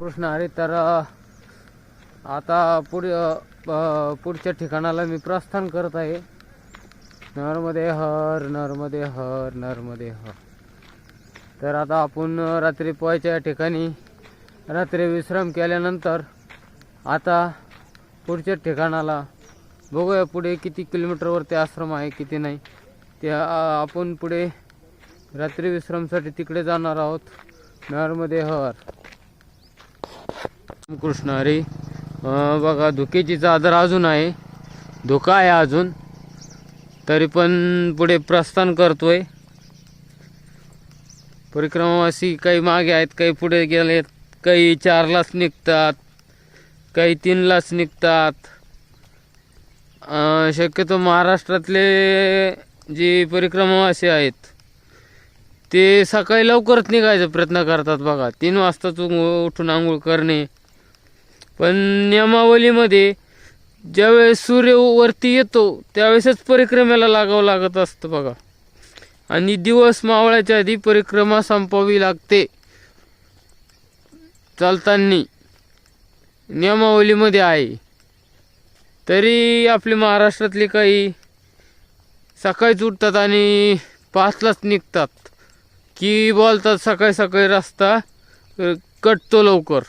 कृष्ण अरे तर आता पुढ पुढच्या ठिकाणाला मी प्रस्थान करत आहे. नर्मदे हर नर्मदे हर नर्मदे हर. तर आता आपण रात्री पोहायच्या या ठिकाणी रात्री विश्राम केल्यानंतर आता पुढच्या ठिकाणाला बघूया पुढे किती किलोमीटरवरती आश्रम आहे किती नाही. ते आपण पुढे रात्री विश्रामसाठी तिकडे जाणार आहोत. नर्मदे हर. कृष्ण हरी. बघा धुकेची चादर अजून आहे. धोका आहे अजून. तरी पण पुढे प्रस्थान करतोय. परिक्रमावासी काही मागे आहेत काही पुढे गेलेत काही चारलाच निघतात काही तीनलाच निघतात. शक्यतो महाराष्ट्रातले जे परिक्रमावासी आहेत ते सकाळी लवकरच निघायचा प्रयत्न करतात बघा. तीन वाजताच उ- उठून आंघोळ करणे पण नियमावलीमध्ये ज्यावेळेस सूर्य वरती येतो त्यावेळेसच परिक्रमेला लागावं लागत असतं बघा. आणि दिवस मावळ्याच्या आधी परिक्रमा संपावी लागते. चालताना नियमावलीमध्ये आहे. तरी आपली महाराष्ट्रातली काही सकाळीच उठतात आणि पाचलाच निघतात. की बोलतात सकाळी सकाळी रस्ता कटतो लवकर.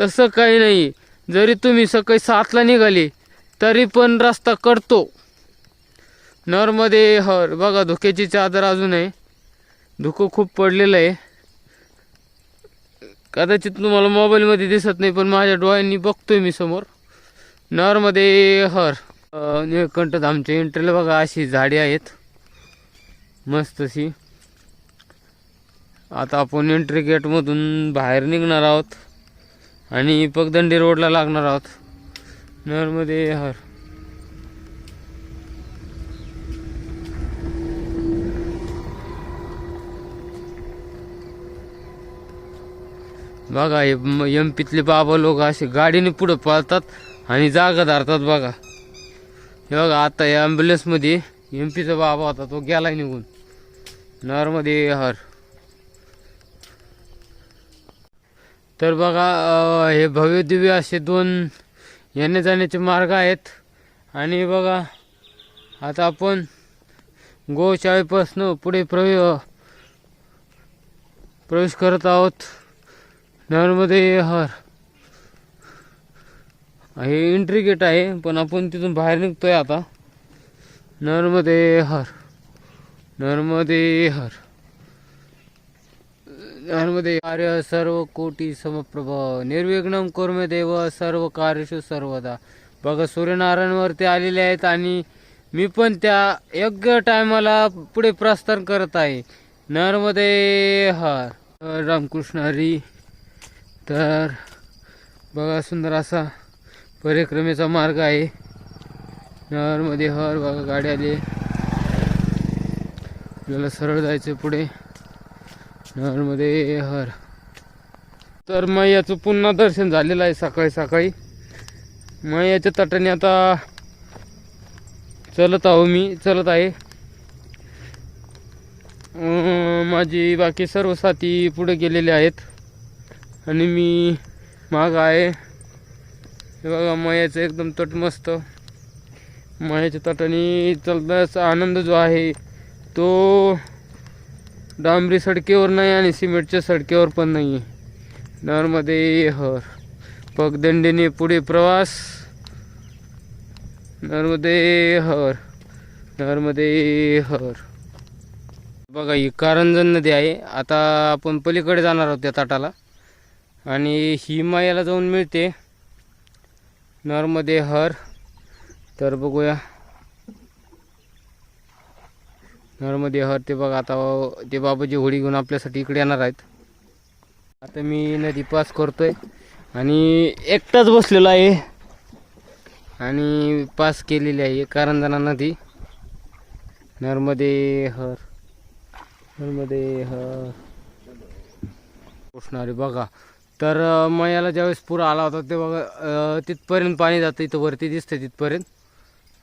तसं काही नाही. जरी तुम्ही सकाळी सातला निघाले तरी पण रस्ता कटतो. नरमध्ये हर. बघा धुक्याची चादर अजून आहे. धुकं खूप पडलेलं आहे. कदाचित तुम्हाला मोबाईलमध्ये दिसत नाही पण माझ्या डोळ्यांनी बघतोय मी समोर. नरमध्ये हर. निळकंठत निळकंठ आमच्या एंट्रीला बघा अशी झाडी आहेत. मस्त अशी. आता आपण एंट्री गेटमधून बाहेर निघणार आहोत. आणि पगदंडी रोडला लागणार आहोत. नरमध्ये हर. बघा हे एम पीतले बाबा लोक असे गाडीने पुढं पळतात आणि जागा धरतात बघा. हे बघा आता या ॲम्ब्युलन्समध्ये एम पीचा बाबा होता तो गेला निघून. नरमध्ये हर. तर बघा हे भव्यदिव्य असे दोन येण्या जाण्याचे मार्ग आहेत. आणि बघा आता आपण गोशाळेपासनं पुढे प्रवे प्रवेश करत आहोत. नर्मदे हर. हे एंट्री गेट आहे पण आपण तिथून बाहेर निघतोय आता. नर्मदे हर. नर्मदे हर. नर्मदे कार्य सर्व कोटी समप्रभ। निर्विघ्नम कुर्मे देव सर्व कार्यशु सर्वदा। बघा सूर्यनारायणवरती आलेले आहेत आणि मी पण त्या योग्य टायमाला पुढे प्रस्थान करत आहे. नर्मदे हर। रामकृष्ण हरी। तर बघा सुंदर असा परिक्रमेचा मार्ग आहे. नर्मदे हर बघा गाडी आली. आपल्याला सरळ जायचं पुढे. नरमध्ये हर. तर मैयाचं पुन्हा दर्शन झालेलं आहे सकाळी सकाळी. मैयाच्या तटाने आता चलत आहो मी चलत आहे. माझी बाकी सर्व साथी पुढे गेलेले आहेत. आणि मी माग आहे. हे बघा मयाचं एकदम तट मस्त. मयाच्या तटाने चलताच आनंद जो आहे तो डांबरी सडकेवर नाही आणि सिमेंटच्या सडकेवर पण नाही आहे नरमध्ये हर. पगदंडीने पुढे प्रवास. नर्मदे हर. नर्मदे हर. बघा ही कारंजन नदी आहे. आता आपण पलीकडे जाणार आहोत त्या ताटाला. आणि ही मायाला जाऊन मिळते. नरमध्ये हर. तर बघूया. नर्मदे हर ते बघा आता ते बाबाजी होळी घेऊन आपल्यासाठी इकडे येणार आहेत. आता मी नदी पास करतोय आणि एकटाच बसलेलो आहे. आणि पास केलेली आहे कारंजना नदी. नर्मदे हर नर्मदे हर. कृष्णारी बघा. तर मयाला ज्यावेळेस पूर आला होता ते बघा तिथपर्यंत पाणी जातं इथं वरती दिसतं तिथपर्यंत.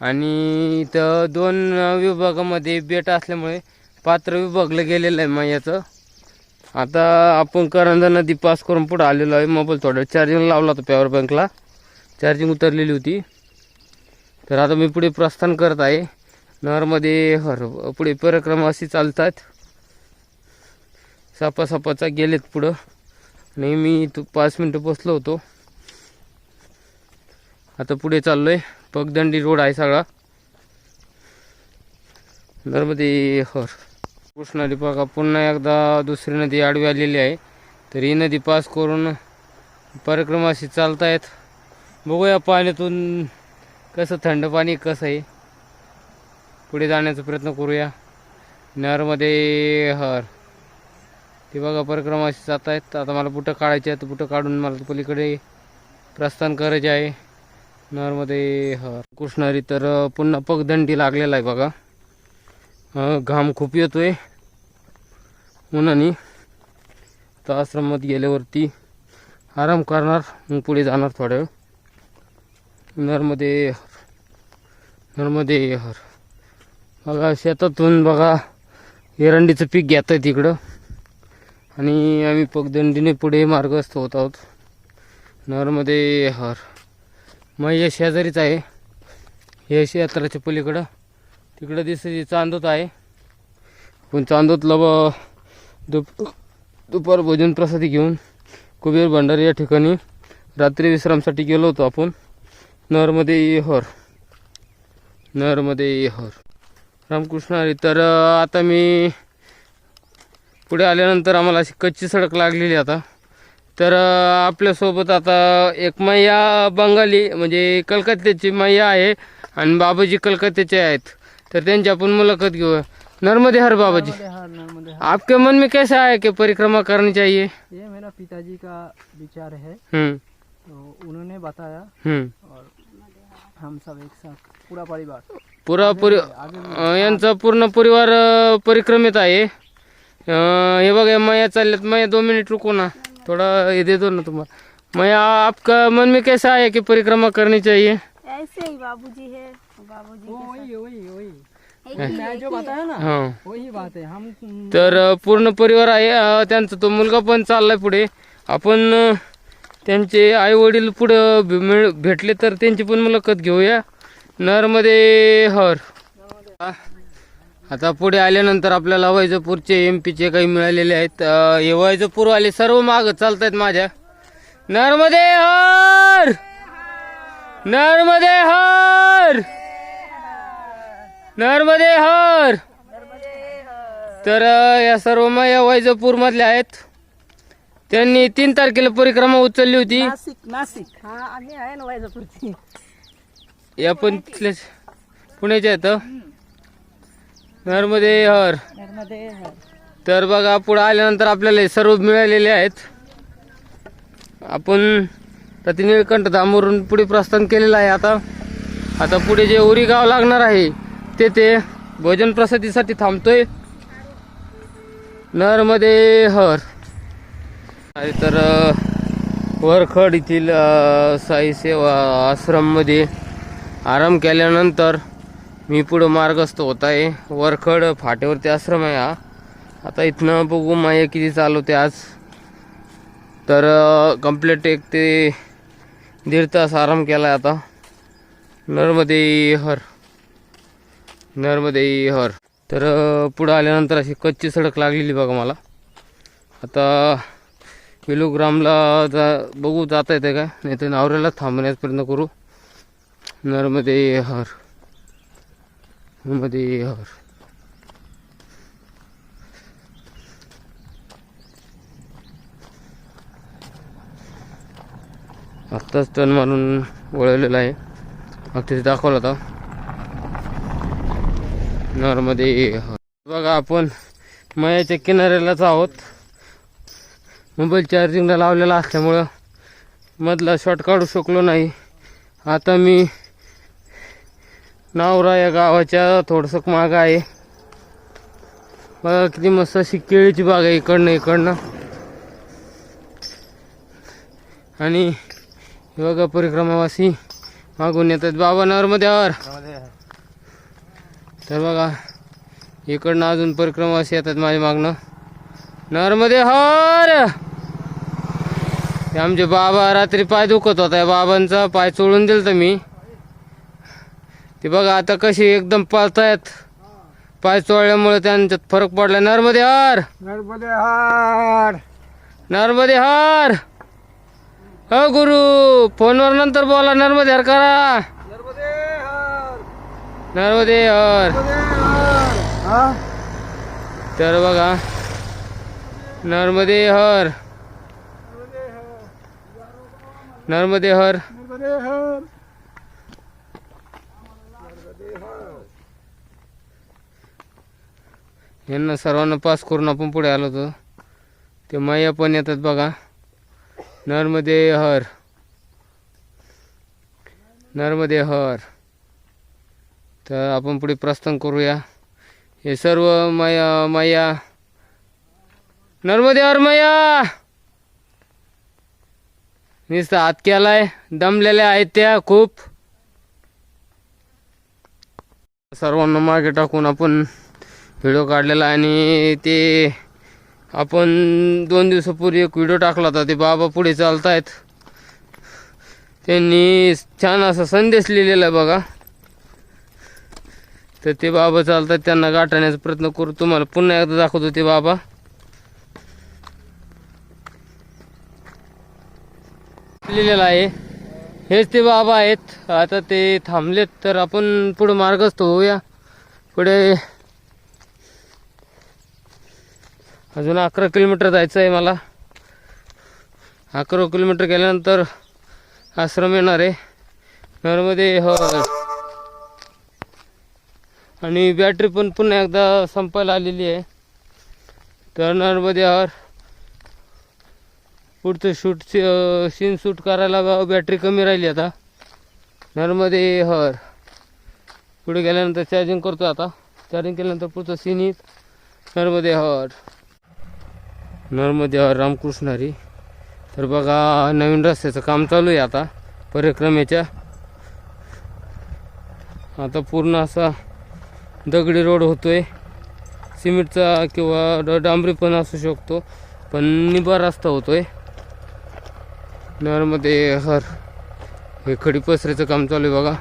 आणि इथं दोन विभागामध्ये बेट असल्यामुळे पात्र विभागलं गेलेलं आहे मायाचं आता आपण करंजा नदी पास करून पुढं आलेलो आहे मोबाईल थोडा चार्जिंग लावला होता पॉवर बँकला चार्जिंग उतरलेली होती. तर आता मी पुढे प्रस्थान करत आहे. नहरमध्ये हर पुढे परिक्रमा अशी चालतात. सापा सापाचा गेलेत पुढं. नाही मी तू पाच मिनटं पोचलो होतो. आता पुढे चाललो आहे पगदंडी रोड आहे सगळा. नर्मदे हर. कृष्णा नदी बघा पुन्हा एकदा दुसरी नदी आडवी आलेली आहे. तर ही नदी पास करून परिक्रमा अशी चालतायत. बघूया पाण्यातून कसं थंड पाणी कसं आहे. पुढे जाण्याचा प्रयत्न करूया. नरमध्ये हर. ते बघा परिक्रमा अशी जात आहेत आता मला बुटं काढायचे आहेत. बुटं काढून मला पलीकडे प्रस्थान करायचे आहे. नरमध्ये हर कृष्णारी तर पुन्हा पगदंडी लागलेला आहे बघा. घाम खूप येतोय. उन्हानी. तर आश्रमात गेल्यावरती आराम करणार मग पुढे जाणार थोडा वेळ. नर्मदे हर नर्मदे हर बघा शेतातून बघा एरंडीचं पीक घेत आहे तिकडं. आणि आम्ही पगदंडीने पुढे मार्गस्थ होत आहोत. नर्मदे हर मग शेजारीच आहे. हे क्षेत्राच्या पलीकडं. तिकडं दिसते चांदोत आहे. पण चांदोतला ब दुप दुपार भोजन प्रसादी घेऊन कुबेर भंडारी या ठिकाणी रात्री विश्रामसाठी गेलो होतो आपण. नरमध्ये येहोर नरमध्ये येहोर रामकृष्ण हरी तर आता मी पुढे आल्यानंतर आम्हाला अशी कच्ची सडक लागलेली आता. तर आपल्यासोबत आता एक मैया बंगाली म्हणजे कलकत्त्याची मैया आहे आणि बाबाजी कलकत्त्याचे आहेत. तर त्यांची आपण मुलाखत घेऊ. नर्मदे हर बाबाजी. नर्मदे हर आपके मन में कैसा है कि परिक्रमा करनी चाहिए? ये मेरा पिताजी का विचार है। हम्म। तो उन्होंने बताया और हम सब एक साथ पूरा परिवार। पुरा परि यांचा पूर्ण परिवार परिक्रमेत आहे. हे बघा मैया चालल्यात. मैया दो मिनिट रुको ना. थोड़ा ये दे दो ना तुम्हाला मैया आपका मन में कैसा है कि परिक्रमा करनी चाहिए? ऐसे ही बाबूजी है बाबूजी वही वही वही। एक वही मैं जो बताया ना हां। वही बात है। हम तर पूर्ण परिवार आहे त्यांचा तो मुलगा पण चाललाय पुढे. आपण त्यांचे आई वडील पुढं भेटले तर त्यांची पण मुलाखत घेऊया. नरमध्ये हर. आता पुढे आल्यानंतर आपल्याला वैजपूरचे एम पीचे काही मिळालेले आहेत. हे वैजपूरवाले सर्व माग चालत आहेत माझ्या. नर्मदे हर! नर्मदे हर! नर्मदे हर! तर या सर्व माया वैजपूर मधल्या आहेत. त्यांनी तीन तारखेला परिक्रमा उचलली होती. नासिक नासिक हाँ आम्ही आहे ना वैजापूरची. या पण तिथल्याच पुण्याच्या आहेत नर्मदे हर. नर्मदे हर. तर बघा पुढे आल्यानंतर आपल्याला हे सर्व मिळालेले आहेत. आपण प्रतिनिळकंठ धामवरून पुढे प्रस्थान केलेलं आहे आता. आता पुढे जे उरी गाव लागणार आहे ते ते भोजन प्रसादीसाठी थांबतोय. नरमध्ये हर. तर वरखड येथील साई सेवा आश्रममध्ये आराम केल्यानंतर मी पुढं मार्गस्थ होत आहे. वरखड फाट्यावरती आश्रम आहे हा. आता इथनं बघू माया किती चालवते आज. तर कंप्लीट एक ते दीड तास आराम केला आता. नर्मदे हर. नर्मदे हर. तर पुढं आल्यानंतर अशी कच्ची सडक लागलेली बघा मला. आता किलोग्रामला जा बघू जाता येते काय? नाही तर नावऱ्याला थांबण्याचा प्रयत्न करू. नर्मदे हर. नर्मदे हर आत्ताच टन मारून वळवलेला आहे. मग दाखवलं दाखवला होता नॉर्मदे बघा आपण मयाच्या किनाऱ्यालाच आहोत. मोबाईल चार्जिंगला लावलेला असल्यामुळं मधला शॉट काढू शकलो नाही. आता मी नावरा या गावाच्या थोडंसं मागं आहे. बघा किती मस्त अशी केळीची बाग आहे इकडनं इकडनं. आणि बघा परिक्रमावासी मागून येतात. बाबा नर्मद्यावर तर बघा इकडनं अजून परिक्रमावासी येतात माझ्या मागणं नर्मदे हर आमचे बाबा रात्री पाय दुखत होता. बाबांचा पाय चोळून दिल तर मी. ते बघा आता कशी एकदम पळतायत पाय चोळल्यामुळे त्यांच्यात फरक पडला नर्मदे हर नर्मदे हार नर्मदे हर हो गुरु फोनवर नंतर बोला नर्मदे हर करा नर्मदे हार नर्मदे हर हा तर बघा नर्मदे हर नर्मदे हर नर्मदे हार यांना सर्वांना पास करून आपण पुढे आलो होतो. ते मैया पण येतात बघा. नर्मदे हर. नर्मदे हर. तर आपण पुढे प्रस्थान करूया. हे सर्व मैया मैया. नर्मदे हर मैया! नुसतं हात केलाय दमलेल्या आहेत त्या खूप. सर्वांना मागे टाकून आपण व्हिडिओ काढलेला आणि ते आपण दोन दिवसापूर्वी एक व्हिडिओ टाकला होता ते बाबा पुढे चालतायत. त्यांनी छान असा संदेश लिहिलेला आहे बघा. तर ते बाबा चालतात त्यांना गाठण्याचा प्रयत्न करू. तुम्हाला पुन्हा एकदा दाखवतो ते बाबा. लिहिलेलं आहे. हेच ते बाबा आहेत. आता ते थांबलेत तर आपण पुढे मार्गस्थ होऊया. पुढे अजून अकरा किलोमीटर जायचं आहे मला. अकरा किलोमीटर गेल्यानंतर आश्रम येणार आहे. नर्मदे हर आणि बॅटरी पण पुन्हा एकदा संपायला आलेली आहे. तर नर्मदे हर पुढचं शूट सीन शूट करायला बॅटरी कमी राहिली आता. नर्मदे हर पुढे गेल्यानंतर चार्जिंग करतो आता. चार्जिंग केल्यानंतर पुढचं सीन येत नर्मदे हर नर्मदे रामकृष्ण रामकृष्णारी तर बघा नवीन रस्त्याचं काम चालू आहे आता परिक्रमेच्या. आता पूर्ण असा दगडी रोड होतोय. सिमेंटचा किंवा ड- डांबरी पण असू शकतो पण निबा रस्ता होतोय. नर्मदे हर हे खडी पसऱ्याचं काम चालू आहे बघा.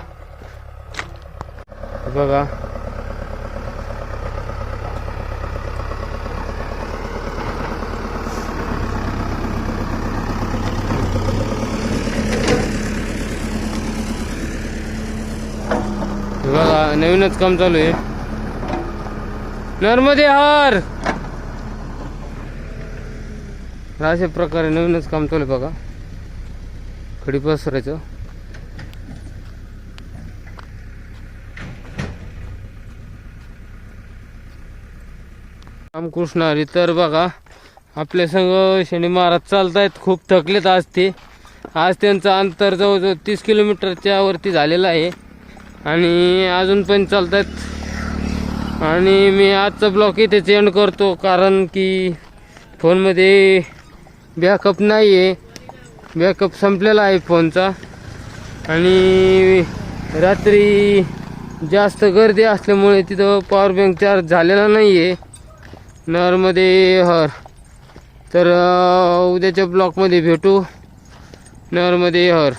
बघा बघा नवीनच काम चालू आहे. नर्मदे हार! अशा प्रकारे नवीनच काम चालू आहे बघा. खडी पसरायचं. रामकृष्ण हरी तर बघा आपल्या संघ शनी महाराज चालतायत खूप थकलेत आज ते. आज त्यांचं अंतर जवळजवळ तीस किलोमीटरच्या वरती झालेलं आहे. आणि अजून पण चालतात. आणि मी आजचा ब्लॉक इथेच एंड करतो कारण की फोनमध्ये बॅकअप नाही आहे बॅकअप संपलेला आहे फोनचा. आणि रात्री जास्त गर्दी असल्यामुळे तिथं पॉवर बँक चार्ज झालेला नाही आहे नरमध्ये हर. तर उद्याच्या ब्लॉकमध्ये भेटू. नरमध्ये हर.